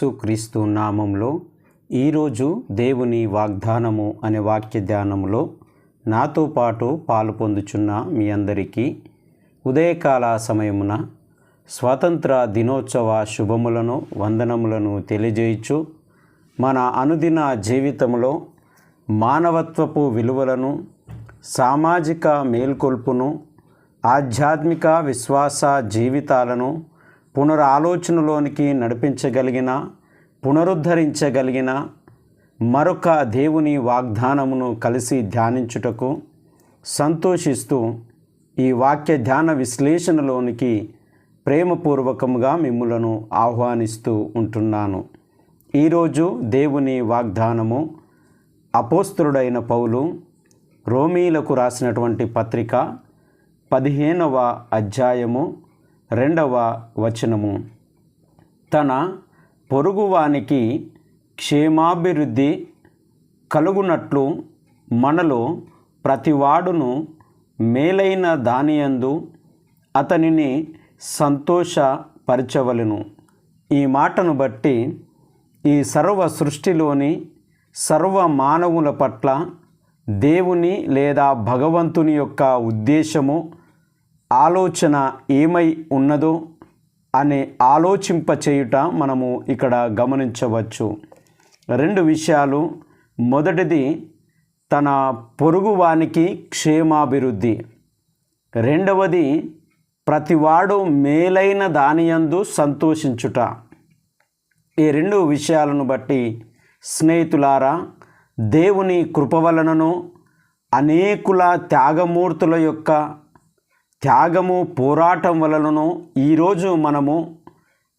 యేసుక్రీస్తు నామంలో ఈరోజు దేవుని వాగ్దానము అనే వాక్య ధ్యానములో నాతో పాటు పాలు పొందుచున్న మీ అందరికీ ఉదయకాల సమయమున స్వాతంత్ర దినోత్సవ శుభములను వందనములను తెలియజేయచ్చు మన అనుదిన జీవితంలో మానవత్వపు విలువలను సామాజిక మేల్కొల్పును ఆధ్యాత్మిక విశ్వాస జీవితాలను పునరాలోచనలోనికి నడిపించగలిగిన పునరుద్ధరించగలిగిన మరొక దేవుని వాగ్దానమును కలిసి ధ్యానించుటకు సంతోషిస్తూ ఈ వాక్య ధ్యాన విశ్లేషణలోనికి ప్రేమపూర్వకముగా మిమ్ములను ఆహ్వానిస్తూ ఉంటున్నాను. ఈరోజు దేవుని వాగ్దానము అపోస్తుడైన పౌలు రోమీలకు రాసినటువంటి పత్రిక పదిహేనవ అధ్యాయము రెండవ వచనము. తన పొరుగువానికి క్షేమాభివృద్ధి కలుగునట్లు మనలో ప్రతివాడును మేలైన దానియందు అతనిని సంతోషపరచవలను. ఈ మాటను బట్టి ఈ సర్వ సృష్టిలోని సర్వ మానవుల పట్ల దేవుని లేదా భగవంతుని యొక్క ఉద్దేశము ఆలోచన ఏమై ఉన్నదో అనే ఆలోచింపచేయుట మనము ఇక్కడ గమనించవచ్చు. రెండు విషయాలు. మొదటిది తన పొరుగువానికి క్షేమాభివృద్ధి. రెండవది ప్రతివాడు మేలైన దానియందు సంతోషించుట. ఈ రెండు విషయాలను బట్టి స్నేహితులారా దేవుని కృప వలనను అనేకుల త్యాగమూర్తుల యొక్క త్యాగము పోరాటం వలనను ఈరోజు మనము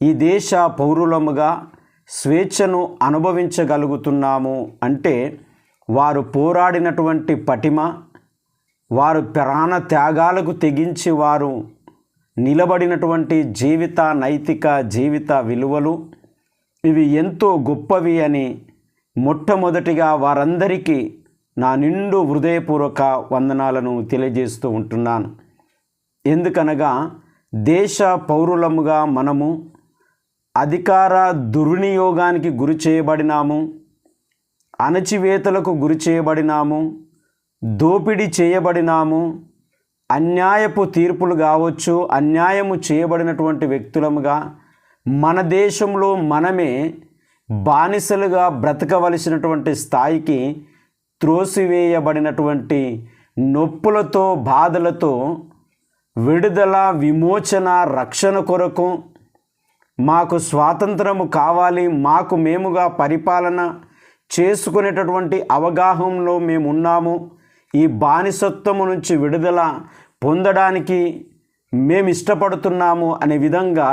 ఈ దేశ పౌరులముగా స్వేచ్ఛను అనుభవించగలుగుతున్నాము అంటే వారు పోరాడినటువంటి పటిమ వారు ప్రాణ త్యాగాలకు తెగించి వారు నిలబడినటువంటి జీవిత నైతిక జీవిత విలువలు ఇవి ఎంతో గొప్పవి అని మొట్టమొదటిగా వారందరికీ నా నిండు హృదయపూర్వక వందనాలను తెలియజేస్తూ ఉంటున్నాను. ఎందుకనగా దేశ పౌరులముగా మనము అధికార దుర్వినియోగానికి గురి చేయబడినాము అణచివేతలకు గురి చేయబడినాము దోపిడీ చేయబడినాము అన్యాయపు తీర్పులు కావచ్చు అన్యాయము చేయబడినటువంటి వ్యక్తులముగా మన దేశంలో మనమే బానిసలుగా బ్రతకవలసినటువంటి స్థాయికి త్రోసివేయబడినటువంటి నొప్పులతో బాధలతో విడుదల విమోచన రక్షణ కొరకు మాకు స్వాతంత్రము కావాలి మాకు మేముగా పరిపాలన చేసుకునేటటువంటి అవగాహనలో మేము ఉన్నాము ఈ బానిసత్వము నుంచి విడుదల పొందడానికి మేము ఇష్టపడుతున్నాము అనే విధంగా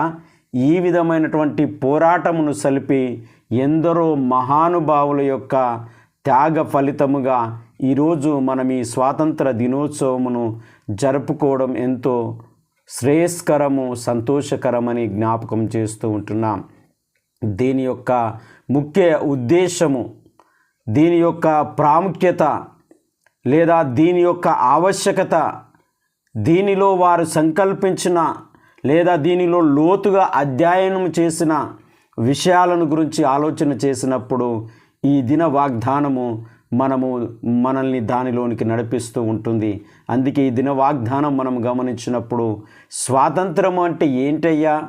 ఈ విధమైనటువంటి పోరాటమును సలిపి ఎందరో మహానుభావుల యొక్క త్యాగ ఫలితముగా ఈరోజు మనం ఈ స్వాతంత్ర దినోత్సవమును జరుపుకోవడం ఎంతో శ్రేయస్కరము సంతోషకరమని జ్ఞాపకం చేస్తూ ఉంటున్నాం. దీని యొక్క ముఖ్య ఉద్దేశము దీని యొక్క ప్రాముఖ్యత లేదా దీని యొక్క ఆవశ్యకత దీనిలో వారు సంకల్పించిన లేదా దీనిలో లోతుగా అధ్యయనం చేసిన విషయాలను గురించి ఆలోచన చేసినప్పుడు ఈ దిన వాగ్దానము మనము మనల్ని దానిలోనికి నడిపిస్తూ ఉంటుంది. అందుకే ఈ దిన వాగ్దానం మనం గమనించినప్పుడు స్వాతంత్రం అంటే ఏంటయ్యా?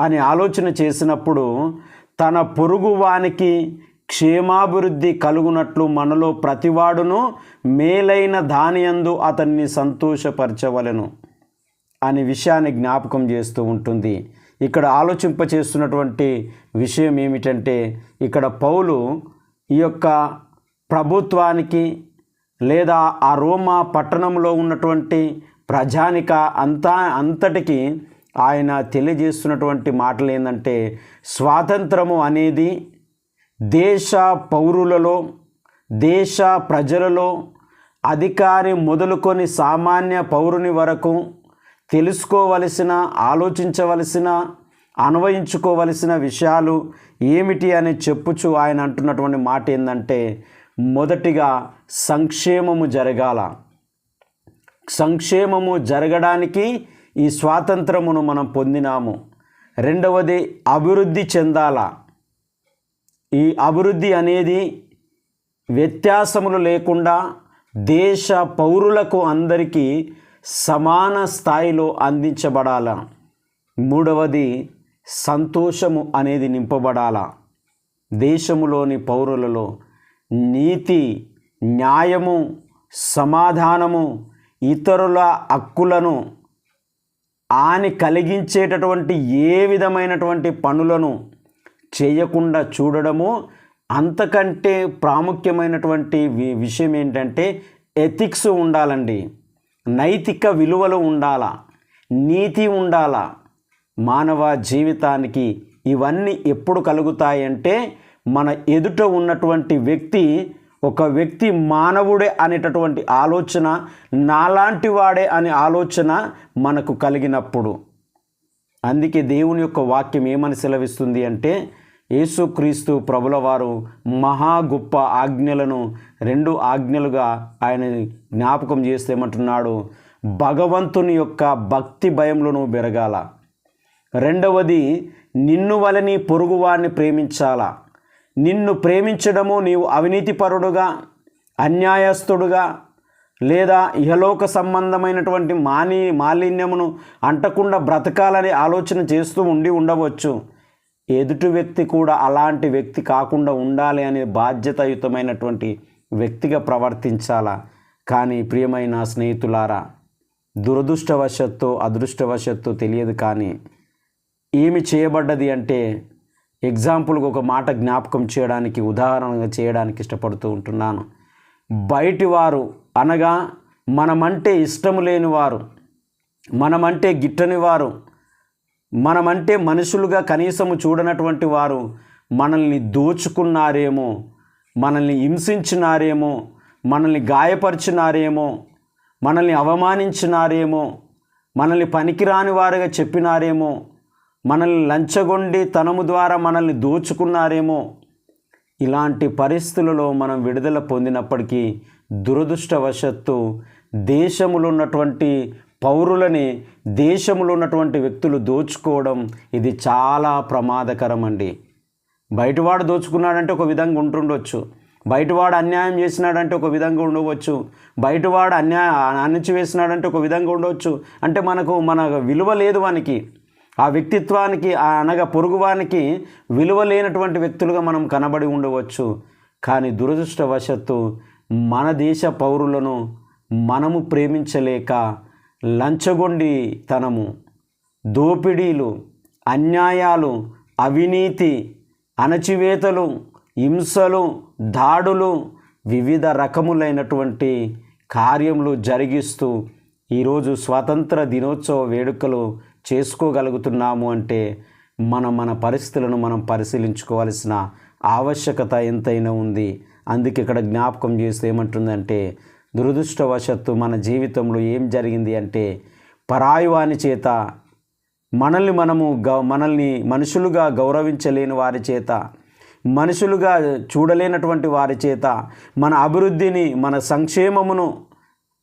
అని ఆలోచన చేసినప్పుడు తన పొరుగువానికి క్షేమాభివృద్ధి కలుగునట్లు మనలో ప్రతివాడును మేలైన దానియందు అతన్ని సంతోషపరచవలను అనే విషయాన్ని జ్ఞాపకం చేస్తూ ఉంటుంది. ఇక్కడ ఆలోచింపచేస్తున్నటువంటి విషయం ఏమిటంటే ఇక్కడ పౌలు ఈ యొక్క ప్రభుత్వానికి లేదా ఆ రోమా పట్టణంలో ఉన్నటువంటి ప్రజానిక అంతా అంతటికి ఆయన తెలియజేస్తున్నటువంటి మాటలు ఏంటంటే స్వాతంత్రము అనేది దేశ పౌరులలో దేశ ప్రజలలో అధికారి మొదలుకొని సామాన్య పౌరుని వరకు తెలుసుకోవలసిన ఆలోచించవలసిన అన్వయించుకోవలసిన విషయాలు ఏమిటి అని చెప్పుచు ఆయన అంటున్నటువంటి మాట ఏంటంటే మొదటిగా సంక్షేమము జరగాల. సంక్షేమము జరగడానికి ఈ స్వాతంత్రమును మనం పొందినాము. రెండవది అభివృద్ధి చెందాలా. ఈ అభివృద్ధి అనేది వ్యత్యాసములు లేకుండా దేశ పౌరులకు అందరికీ సమాన స్థాయిలో అందించబడాల. మూడవది సంతోషము అనేది నింపబడాల. దేశములోని పౌరులలో నీతి న్యాయము సమాధానము ఇతరుల హక్కులను ఆని కలిగించేటటువంటి ఏ విధమైనటువంటి పనులను చేయకుండా చూడడము అంతకంటే ప్రాముఖ్యమైనటువంటి వి- విషయం ఏంటంటే ఎథిక్స్ ఉండాలండి. నైతిక విలువలు ఉండాలా? నీతి ఉండాలా? మానవ జీవితానికి ఇవన్నీ ఎప్పుడు కలుగుతాయంటే మన ఎదుట ఉన్నటువంటి వ్యక్తి ఒక వ్యక్తి మానవుడే అనేటటువంటి ఆలోచన నాలాంటి వాడే అనే ఆలోచన మనకు కలిగినప్పుడు. అందుకే దేవుని యొక్క వాక్యం ఏమని సెలవిస్తుంది అంటే యేసుక్రీస్తు ప్రభుల వారు మహా గొప్ప ఆజ్ఞలను రెండు ఆజ్ఞలుగా ఆయన జ్ఞాపకం చేస్తే ఏమంటున్నాడు? భగవంతుని యొక్క భక్తి భయములను బెరగాల రెండవది నిన్ను వలని పొరుగువాడిని ప్రేమించాలా. నిన్ను ప్రేమించడము నీవు అవినీతిపరుడుగా అన్యాయస్తుడుగా లేదా ఇహలోక సంబంధమైనటువంటి మాని మాలిన్యమును అంటకుండా బ్రతకాలని ఆలోచన చేస్తూ ఉండి ఉండవచ్చు. ఎదుటి వ్యక్తి కూడా అలాంటి వ్యక్తి కాకుండా ఉండాలి అనే బాధ్యతాయుతమైనటువంటి వ్యక్తిగా ప్రవర్తించాలా? కానీ ప్రియమైన స్నేహితులారా దురదృష్టవశత్తు అదృష్టవశత్తు తెలియదు కానీ ఏమి చేయబడ్డది అంటే ఎగ్జాంపుల్కి ఒక మాట జ్ఞాపకం చేయడానికి ఉదాహరణగా చేయడానికి ఇష్టపడుతూ ఉంటున్నాను. బయటి వారు అనగా మనమంటే ఇష్టం లేని వారు మనమంటే గిట్టని వారు మనమంటే మనుషులుగా కనీసము చూడనటువంటి వారు మనల్ని దోచుకున్నారేమో మనల్ని హింసించినారేమో మనల్ని గాయపరిచినారేమో మనల్ని అవమానించినారేమో మనల్ని పనికిరాని వారుగా చెప్పినారేమో మనల్ని లంచగొండి తనము ద్వారా మనల్ని దోచుకున్నారేమో. ఇలాంటి పరిస్థితులలో మనం విడుదల పొందినప్పటికీ దురదృష్టవశత్తు దేశములో ఉన్నటువంటి పౌరులని దేశంలో ఉన్నటువంటి వ్యక్తులు దోచుకోవడం ఇది చాలా ప్రమాదకరం అండి బయటవాడు దోచుకున్నాడంటే ఒక విధంగా ఉంటుండొచ్చు. బయటవాడు అన్యాయం చేసినాడంటే ఒక విధంగా ఉండవచ్చు. బయటవాడు అన్యాయ అణచివేసినాడంటే ఒక విధంగా ఉండవచ్చు. అంటే మనకు మన విలువ లేదు వానికి. ఆ వ్యక్తిత్వానికి ఆ అనగా పొరుగువానికి విలువ లేనటువంటి వ్యక్తులుగా మనం కనబడి ఉండవచ్చు. కానీ దురదృష్టవశత్తు మన దేశ పౌరులను మనము ప్రేమించలేక లంచగొండి తనము దోపిడీలు అన్యాయాలు అవినీతి అణచివేతలు హింసలు దాడులు వివిధ రకములైనటువంటి కార్యములు జరిగిస్తూ ఈరోజు స్వాతంత్ర దినోత్సవ వేడుకలు చేసుకోగలుగుతున్నాము అంటే మనం మన పరిస్థితులను మనం పరిశీలించుకోవాల్సిన ఆవశ్యకత ఎంతైనా ఉంది. అందుకే ఇక్కడ జ్ఞాపకం చేస్తే ఏమంటుందంటే దురదృష్టవశత్తు మన జీవితంలో ఏం జరిగింది అంటే పరాయువాని చేత మనల్ని మనము గ మనల్ని మనుషులుగా గౌరవించలేని వారి చేత మనుషులుగా చూడలేనటువంటి వారి చేత మన అభివృద్ధిని మన సంక్షేమమును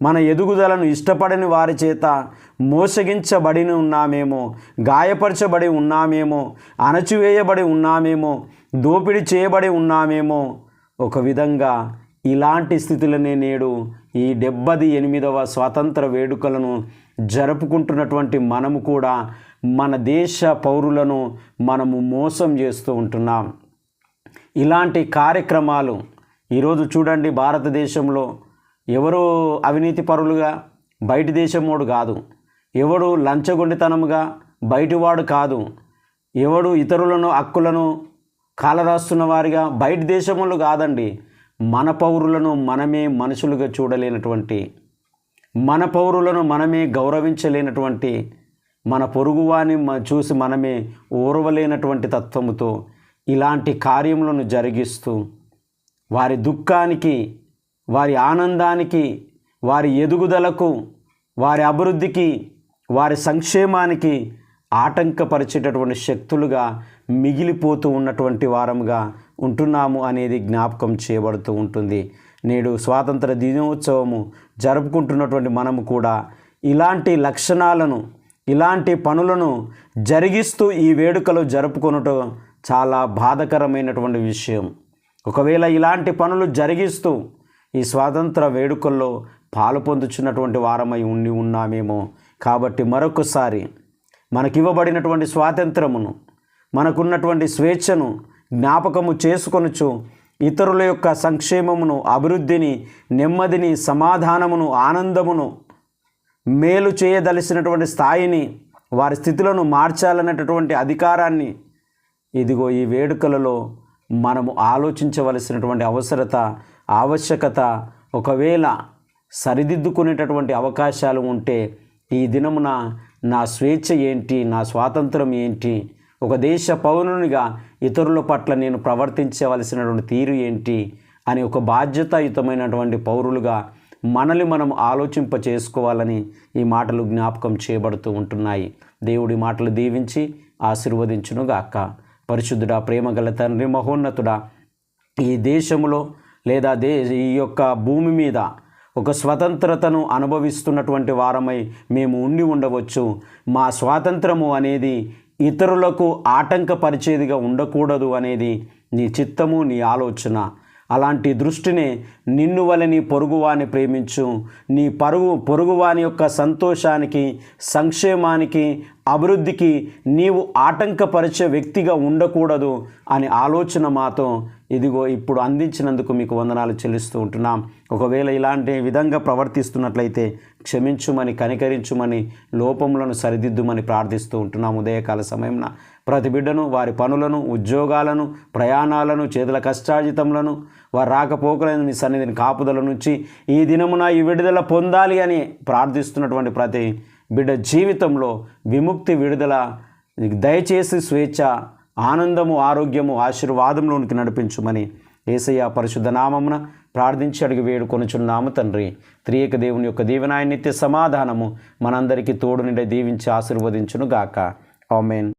మన ఎదుగుదలను ఇష్టపడని వారి చేత మోసగించబడిని ఉన్నామేమో గాయపరచబడి ఉన్నామేమో అణచివేయబడి ఉన్నామేమో దోపిడీ చేయబడి ఉన్నామేమో ఒక విధంగా ఇలాంటి స్థితిలోనే నేడు ఈ డెబ్బది ఎనిమిదవ స్వాతంత్ర వేడుకలను జరుపుకుంటున్నటువంటి మనము కూడా మన దేశ పౌరులను మనము మోసం చేస్తూ ఉంటున్నాం. ఇలాంటి కార్యక్రమాలు ఈరోజు చూడండి భారతదేశంలో ఎవరు అవినీతి పరులుగా బయట దేశమోడు కాదు. ఎవడు లంచగొండితనముగా బయటివాడు కాదు. ఎవడు ఇతరులను హక్కులను కాలరాస్తున్న వారిగా బయట దేశములు కాదండి. మన పౌరులను మనమే మనుషులుగా చూడలేనటువంటి మన పౌరులను మనమే గౌరవించలేనటువంటి మన పొరుగువాని మ- చూసి మనమే ఓర్వలేనటువంటి తత్వముతో ఇలాంటి కార్యములను జరిగిస్తూ వారి దుఃఖానికి వారి ఆనందానికి వారి ఎదుగుదలకు వారి అభివృద్ధికి వారి సంక్షేమానికి ఆటంకపరిచేటటువంటి శక్తులుగా మిగిలిపోతూ ఉన్నటువంటి వారముగా ఉంటున్నాము అనేది జ్ఞాపకం చేయబడుతూ ఉంటుంది. నేడు స్వాతంత్ర దినోత్సవము జరుపుకుంటున్నటువంటి మనము కూడా ఇలాంటి లక్షణాలను ఇలాంటి పనులను జరిగిస్తూ ఈ వేడుకలు జరుపుకొనటం చాలా బాధకరమైనటువంటి విషయం. ఒకవేళ ఇలాంటి పనులు జరిగిస్తూ ఈ స్వాతంత్ర వేడుకల్లో పాలు పొందుచున్నటువంటి వారమై ఉండి ఉన్నామేమో. కాబట్టి మరొకసారి మనకివ్వబడినటువంటి స్వాతంత్రమును మనకున్నటువంటి స్వేచ్ఛను జ్ఞాపకము చేసుకొనుచు ఇతరుల యొక్క సంక్షేమమును అభివృద్ధిని నెమ్మదిని సమాధానమును ఆనందమును మేలు చేయదలిసినటువంటి స్థాయిని వారి స్థితులను మార్చాలనేటటువంటి అధికారాన్ని ఇదిగో ఈ వేడుకలలో మనము ఆలోచించవలసినటువంటి అవసరత ఆవశ్యకత ఒకవేళ సరిదిద్దుకునేటటువంటి అవకాశాలు ఉంటే ఈ దినమున నా స్వేచ్ఛ ఏంటి? నా స్వాతంత్రం ఏంటి? ఒక దేశ పౌరునిగా ఇతరుల పట్ల నేను ప్రవర్తించవలసినటువంటి తీరు ఏంటి? అని ఒక బాధ్యతాయుతమైనటువంటి పౌరులుగా మనల్ని మనం ఆలోచింప చేసుకోవాలని ఈ మాటలు జ్ఞాపకం చేయబడుతూ ఉంటున్నాయి. దేవుడి మాటలు దీవించి ఆశీర్వదించునుగాక. పరిశుద్ధుడా ప్రేమగల తండ్రి మహోన్నతుడా ఈ దేశంలో లేదా దే ఈ యొక్క భూమి మీద ఒక స్వతంత్రతను అనుభవిస్తున్నటువంటి వారమై మేము ఉండి ఉండవచ్చు. మా స్వాతంత్రము అనేది ఇతరులకు ఆటంకపరిచేదిగా ఉండకూడదు అనేది నీ చిత్తము నీ ఆలోచన. అలాంటి దృష్టిని నిన్ను వలె నీ పొరుగువాని ప్రేమించు. నీ పరుగు పొరుగువాని యొక్క సంతోషానికి సంక్షేమానికి అభివృద్ధికి నీవు ఆటంకపరిచే వ్యక్తిగా ఉండకూడదు అనే ఆలోచన మాతో ఇదిగో ఇప్పుడు అందించినందుకు మీకు వందనాలు చెల్లిస్తూ ఉంటున్నాం. ఒకవేళ ఇలాంటి విధంగా ప్రవర్తిస్తున్నట్లయితే క్షమించుమని కనికరించుమని లోపములను సరిదిద్దుమని ప్రార్థిస్తూ ఉంటున్నాం. ఉదయకాల సమయంన ప్రతి బిడ్డను వారి పనులను ఉద్యోగాలను ప్రయాణాలను చేతుల కష్టార్జితములను వారి రాకపోకలను నీ సన్నిధిని కాపుదల నుంచి ఈ దినమున ఈ విడుదల పొందాలి అని ప్రార్థిస్తున్నటువంటి ప్రతి బిడ్డ జీవితంలో విముక్తి విడుదల దయచేసి స్వేచ్ఛ ఆనందము ఆరోగ్యము ఆశీర్వాదంలోనికి నడిపించుమని ఏసయ్య పరిశుద్ధ నామమున ప్రార్థించి అడిగి వేడుకొనుచున్నాము తండ్రి. త్రియక దేవుని యొక్క దీవెనాయ నిత్య సమాధానము మనందరికీ తోడు నిండి దీవించి ఆశీర్వదించును గాక ఆమెన్.